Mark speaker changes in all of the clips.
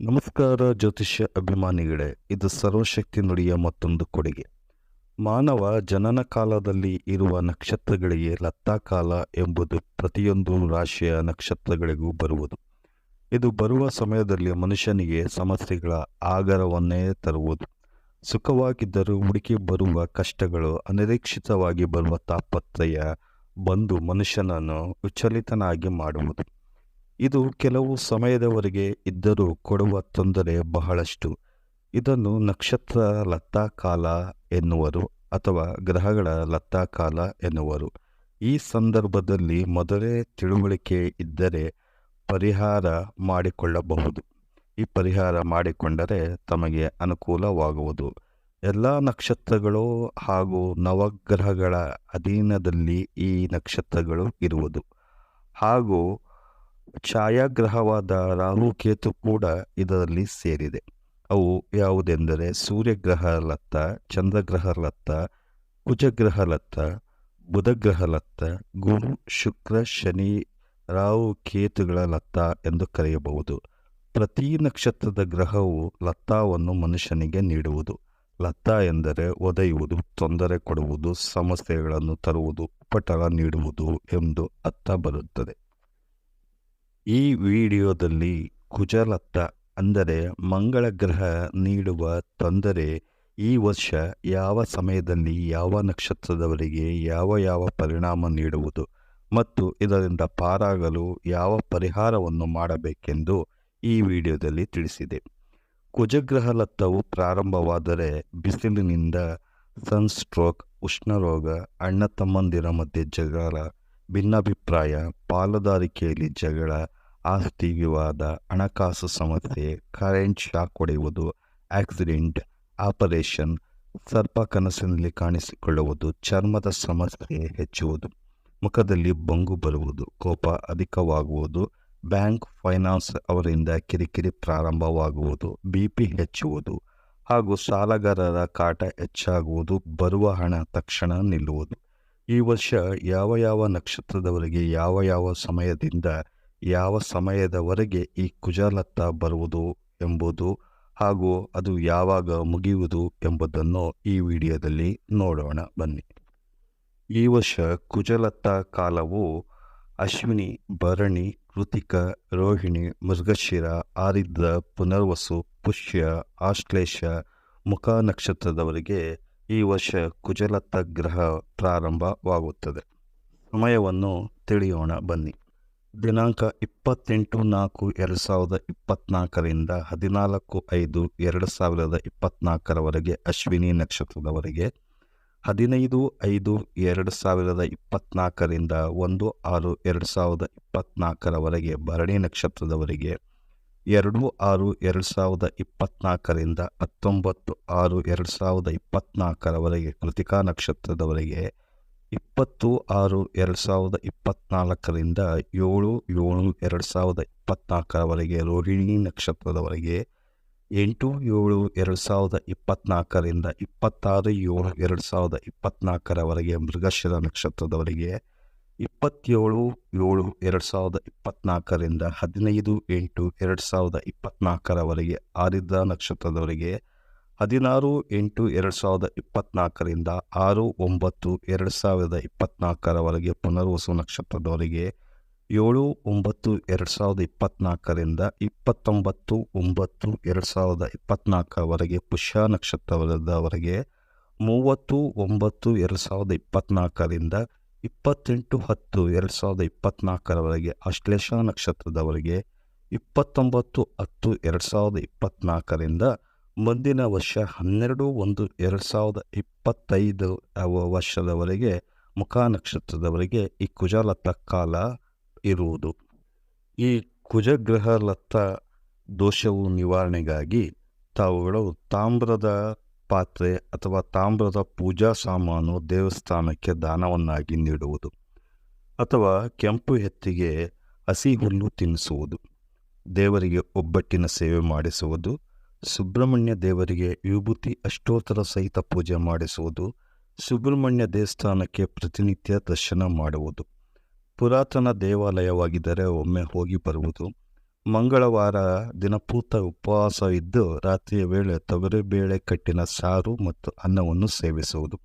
Speaker 1: ನಮಸ್ಕಾರ ಜ್ಯೋತಿಷ್ಯ ಅಭಿಮಾನಿಗಳೇ, ಇದು ಸರ್ವಶಕ್ತಿ ನುಡಿಯ ಮತ್ತೊಂದು ಕೊಡುಗೆ. ಮಾನವ ಜನನ ಕಾಲದಲ್ಲಿ ಇರುವ ನಕ್ಷತ್ರಗಳಿಗೆ ಲತ್ತಾಕಾಲ ಎಂಬುದು ಪ್ರತಿಯೊಂದು ರಾಶಿಯ ನಕ್ಷತ್ರಗಳಿಗೂ ಬರುವುದು. ಇದು ಬರುವ ಸಮಯದಲ್ಲಿ ಮನುಷ್ಯನಿಗೆ ಸಮಸ್ಯೆಗಳ ಆಗರವನ್ನೇ ತರುವುದು. ಸುಖವಾಗಿದ್ದರೂ ಹುಡುಕಿ ಬರುವ ಕಷ್ಟಗಳು ಅನಿರೀಕ್ಷಿತವಾಗಿ ಬರುವ ತಾಪತ್ರಯ ಬಂದು ಮನುಷ್ಯನನ್ನು ವಿಚಲಿತನಾಗಿ ಮಾಡುವುದು. ಇದು ಕೆಲವು ಸಮಯದವರೆಗೆ ಇದ್ದರೂ ಕೊಡುವ ತೊಂದರೆ ಬಹಳಷ್ಟು. ಇದನ್ನು ನಕ್ಷತ್ರ ಲತ್ತಾಕಾಲ ಎನ್ನುವರು ಅಥವಾ ಗ್ರಹಗಳ ಲತ್ತಾಕಾಲ ಎನ್ನುವರು. ಈ ಸಂದರ್ಭದಲ್ಲಿ ಮೊದಲೇ ತಿಳುವಳಿಕೆ ಇದ್ದರೆ ಪರಿಹಾರ ಮಾಡಿಕೊಳ್ಳಬಹುದು. ಈ ಪರಿಹಾರ ಮಾಡಿಕೊಂಡರೆ ತಮಗೆ ಅನುಕೂಲವಾಗುವುದು. ಎಲ್ಲ ನಕ್ಷತ್ರಗಳು ಹಾಗೂ ನವಗ್ರಹಗಳ ಅಧೀನದಲ್ಲಿ ಈ ನಕ್ಷತ್ರಗಳು ಇರುವುದು. ಹಾಗೂ ಛಾಯಾಗ್ರಹವಾದ ರಾಹುಕೇತು ಕೂಡ ಇದರಲ್ಲಿ ಸೇರಿದೆ. ಅವು ಯಾವುದೆಂದರೆ ಸೂರ್ಯಗ್ರಹ ಲತ್ತ, ಚಂದ್ರಗ್ರಹ ಲತ್ತ, ಕುಜಗ್ರಹ ಲತ್ತ, ಬುಧಗ್ರಹ ಲತ್ತ, ಗುರು, ಶುಕ್ರ, ಶನಿ, ರಾಹು, ಕೇತುಗಳ ಲತ್ತ ಎಂದು ಕರೆಯಬಹುದು. ಪ್ರತಿ ನಕ್ಷತ್ರದ ಗ್ರಹವು ಲತ್ತಾವನ್ನು ಮನುಷ್ಯನಿಗೆ ನೀಡುವುದು. ಲತ್ತ ಎಂದರೆ ಒದೆಯುವುದು, ತೊಂದರೆ ಕೊಡುವುದು, ಸಮಸ್ಯೆಗಳನ್ನು ತರುವುದು ಉಪಟಳ ನೀಡುವುದು ಎಂದು ಅರ್ಥ ಬರುತ್ತದೆ. ಈ ವಿಡಿಯೋದಲ್ಲಿ ಕುಜಲತ್ತ ಅಂದರೆ ಮಂಗಳ ಗ್ರಹ ನೀಡುವ ತೊಂದರೆ ಈ ವರ್ಷ ಯಾವ ಸಮಯದಲ್ಲಿ, ಯಾವ ನಕ್ಷತ್ರದವರಿಗೆ, ಯಾವ ಯಾವ ಪರಿಣಾಮ ನೀಡುವುದು ಮತ್ತು ಇದರಿಂದ ಪಾರಾಗಲು ಯಾವ ಪರಿಹಾರವನ್ನು ಮಾಡಬೇಕೆಂದು ಈ ವಿಡಿಯೋದಲ್ಲಿ ತಿಳಿಸಿದೆ. ಕುಜಗ್ರಹ ಲತ್ತವು ಪ್ರಾರಂಭವಾದರೆ ಬಿಸಿಲಿನಿಂದ ಸನ್ಸ್ಟ್ರೋಕ್, ಉಷ್ಣರೋಗ, ಅಣ್ಣ ತಮ್ಮಂದಿರ ಮಧ್ಯೆ ಜಗಳ, ಭಿನ್ನಾಭಿಪ್ರಾಯ, ಪಾಲುದಾರಿಕೆಯಲ್ಲಿ ಜಗಳ ಆಸ್ತಿ ವಿವಾದ ಹಣಕಾಸು ಸಮಸ್ಯೆ, ಕರೆಂಟ್ ಶಾಕ್ ಹೊಡೆಯುವುದು, ಆಕ್ಸಿಡೆಂಟ್, ಆಪರೇಷನ್, ಸರ್ಪ ಕನಸಿನಲ್ಲಿ ಕಾಣಿಸಿಕೊಳ್ಳುವುದು, ಚರ್ಮದ ಸಮಸ್ಯೆ ಹೆಚ್ಚುವುದು, ಮುಖದಲ್ಲಿ ಬಂಗು ಬರುವುದು, ಕೋಪ ಅಧಿಕವಾಗುವುದು, ಬ್ಯಾಂಕ್ ಫೈನಾನ್ಸ್ ಅವರಿಂದ ಕಿರಿಕಿರಿ ಪ್ರಾರಂಭವಾಗುವುದು ಬಿ ಪಿ ಹೆಚ್ಚುವುದು ಹಾಗೂ ಸಾಲಗಾರರ ಕಾಟ ಹೆಚ್ಚಾಗುವುದು, ಬರುವ ಹಣ ತಕ್ಷಣ ನಿಲ್ಲುವುದು. ಈ ವರ್ಷ ಯಾವ ಯಾವ ನಕ್ಷತ್ರದವರಿಗೆ ಯಾವ ಯಾವ ಸಮಯದಿಂದ ಯಾವ ಸಮಯದವರೆಗೆ ಈ ಕುಜಲತ್ತ ಬರುವುದು ಎಂಬುದು ಹಾಗೂ ಅದು ಯಾವಾಗ ಮುಗಿಯುವುದು ಎಂಬುದನ್ನು ಈ ವಿಡಿಯೋದಲ್ಲಿ ನೋಡೋಣ. ಬನ್ನಿ. ಈ ವರ್ಷ ಕುಜಲತ್ತ ಕಾಲವು ಅಶ್ವಿನಿ, ಭರಣಿ, ಕೃತಿಕ, ರೋಹಿಣಿ, ಮೃಗಶಿರ ಆರಿದ್ರ ಪುನರ್ವಸು, ಪುಷ್ಯ, ಆಶ್ಲೇಷ, ಮುಖ ನಕ್ಷತ್ರದವರಿಗೆ ಈ ವರ್ಷ ಕುಜಲತ್ತ ಗ್ರಹ ಪ್ರಾರಂಭವಾಗುತ್ತದೆ. ಸಮಯವನ್ನು ತಿಳಿಯೋಣ. ಬನ್ನಿ. ದಿನಾಂಕ ಇಪ್ಪತ್ತೆಂಟು ನಾಲ್ಕು ಎರಡು ಸಾವಿರದ ಇಪ್ಪತ್ನಾಲ್ಕರಿಂದ ಹದಿನಾಲ್ಕು ಐದು ಎರಡು ಸಾವಿರದ ಇಪ್ಪತ್ನಾಲ್ಕರವರೆಗೆ ಅಶ್ವಿನಿ ನಕ್ಷತ್ರದವರೆಗೆ, ಹದಿನೈದು ಐದು ಎರಡು ಸಾವಿರದ ಇಪ್ಪತ್ನಾಲ್ಕರಿಂದ ಒಂದು ಆರು ಎರಡು ಸಾವಿರದ ಇಪ್ಪತ್ನಾಲ್ಕರವರೆಗೆ ಭರಣಿ ನಕ್ಷತ್ರದವರೆಗೆ, ಎರಡು ಆರು ಎರಡು ಸಾವಿರದ ಇಪ್ಪತ್ನಾಲ್ಕರಿಂದ ಹತ್ತೊಂಬತ್ತು ಆರು ಎರಡು ಸಾವಿರದ ಇಪ್ಪತ್ನಾಲ್ಕರವರೆಗೆ ಕೃತಿಕಾ ನಕ್ಷತ್ರದವರೆಗೆ ಇಪ್ಪತ್ತು ಆರು ಎರಡು ಸಾವಿರದ ಇಪ್ಪತ್ತ್ನಾಲ್ಕರಿಂದ ಏಳು ಏಳು ಎರಡು ಸಾವಿರದ ಇಪ್ಪತ್ನಾಲ್ಕರವರೆಗೆ ರೋಹಿಣಿ ನಕ್ಷತ್ರದವರೆಗೆ ಎಂಟು ಏಳು ಎರಡು ಸಾವಿರದ ಇಪ್ಪತ್ನಾಲ್ಕರಿಂದ ಇಪ್ಪತ್ತಾರು ಏಳು ಎರಡು ಸಾವಿರದ ಇಪ್ಪತ್ನಾಲ್ಕರವರೆಗೆ ಮೃಗಶಿರ ನಕ್ಷತ್ರದವರೆಗೆ ಇಪ್ಪತ್ತೇಳು ಏಳು ಎರಡು ಸಾವಿರದ ಇಪ್ಪತ್ನಾಲ್ಕರಿಂದ ಹದಿನೈದು ಎಂಟು ಎರಡು ಸಾವಿರದ ಇಪ್ಪತ್ನಾಲ್ಕರವರೆಗೆ ಆರಿದ್ರ ನಕ್ಷತ್ರದವರೆಗೆ ಹದಿನಾರು ಎಂಟು ಎರಡು ಸಾವಿರದ ಇಪ್ಪತ್ನಾಲ್ಕರಿಂದ ಆರು ಒಂಬತ್ತು ಎರಡು ಸಾವಿರದ ಇಪ್ಪತ್ನಾಲ್ಕರವರೆಗೆ ಪುನರ್ವಸು ನಕ್ಷತ್ರದವರೆಗೆ ಏಳು ಒಂಬತ್ತು ಎರಡು ಸಾವಿರದ ಇಪ್ಪತ್ನಾಲ್ಕರಿಂದ ಇಪ್ಪತ್ತೊಂಬತ್ತು ಒಂಬತ್ತು ಎರಡು ಸಾವಿರದ ಇಪ್ಪತ್ನಾಲ್ಕರವರೆಗೆ ಪುಷ್ಯ ನಕ್ಷತ್ರದವರೆಗೆ ಮೂವತ್ತು ಒಂಬತ್ತು ಎರಡು ಸಾವಿರದ ಇಪ್ಪತ್ನಾಲ್ಕರಿಂದ ಇಪ್ಪತ್ತೆಂಟು ಹತ್ತು ಎರಡು ಸಾವಿರದ ಇಪ್ಪತ್ನಾಲ್ಕರವರೆಗೆ ಅಶ್ಲೇಷ ನಕ್ಷತ್ರದವರೆಗೆ ಇಪ್ಪತ್ತೊಂಬತ್ತು ಹತ್ತು ಎರಡು ಸಾವಿರದ ಇಪ್ಪತ್ನಾಲ್ಕರಿಂದ ಮುಂದಿನ ವರ್ಷ ಹನ್ನೆರಡು ಒಂದು ಎರಡು ಸಾವಿರದ ಇಪ್ಪತ್ತೈದು ವರ್ಷದವರೆಗೆ ಮುಖ ನಕ್ಷತ್ರದವರೆಗೆ ಈ ಕುಜಲತ್ತ ಕಾಲ ಇರುವುದು. ಈ ಕುಜಗ್ರಹ ಲತ್ತ ದೋಷವು ನಿವಾರಣೆಗಾಗಿ ತಾವುಗಳು ತಾಮ್ರದ ಪಾತ್ರೆ ಅಥವಾ ತಾಮ್ರದ ಪೂಜಾ ಸಾಮಾನು ದೇವಸ್ಥಾನಕ್ಕೆ ದಾನವನ್ನಾಗಿ ನೀಡುವುದು ಅಥವಾ ಕೆಂಪು ಎತ್ತಿಗೆ ಹಸಿ ಹುಲ್ಲು ತಿನ್ನಿಸುವುದು ದೇವರಿಗೆ ಒಬ್ಬಟ್ಟಿನ ಸೇವೆ ಮಾಡಿಸುವುದು. ಸುಬ್ರಹ್ಮಣ್ಯ ದೇವರಿಗೆ ವಿಭೂತಿ ಅಷ್ಟೋತ್ತರ ಸಹಿತ ಪೂಜೆ ಮಾಡಿಸುವುದು, ಸುಬ್ರಹ್ಮಣ್ಯ ದೇವಸ್ಥಾನಕ್ಕೆ ಪ್ರತಿನಿತ್ಯ ದರ್ಶನ ಮಾಡುವುದು. ಪುರಾತನ ದೇವಾಲಯವಾಗಿದ್ದರೆ ಒಮ್ಮೆ ಹೋಗಿ ಬರುವುದು. ಮಂಗಳವಾರ ದಿನಪೂರ್ತ ಉಪವಾಸ ಇದ್ದು ರಾತ್ರಿಯ ವೇಳೆ ತೊಗರಿಬೇಳೆ ಕಟ್ಟಿನ ಸಾರು ಮತ್ತು ಅನ್ನವನ್ನು ಸೇವಿಸುವುದು.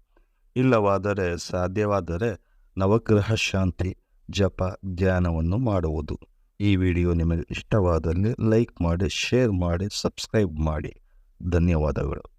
Speaker 1: ಇಲ್ಲವಾದರೆ ಸಾಧ್ಯವಾದರೆ ನವಗ್ರಹ ಶಾಂತಿ, ಜಪ, ಧ್ಯಾನವನ್ನು ಮಾಡುವುದು. ಈ ವಿಡಿಯೋ ನಿಮಗೆ ಇಷ್ಟವಾದಲ್ಲಿ ಲೈಕ್ ಮಾಡಿ ಶೇರ್ ಮಾಡಿ ಸಬ್ಸ್ಕ್ರೈಬ್ ಮಾಡಿ. ಧನ್ಯವಾದಗಳು.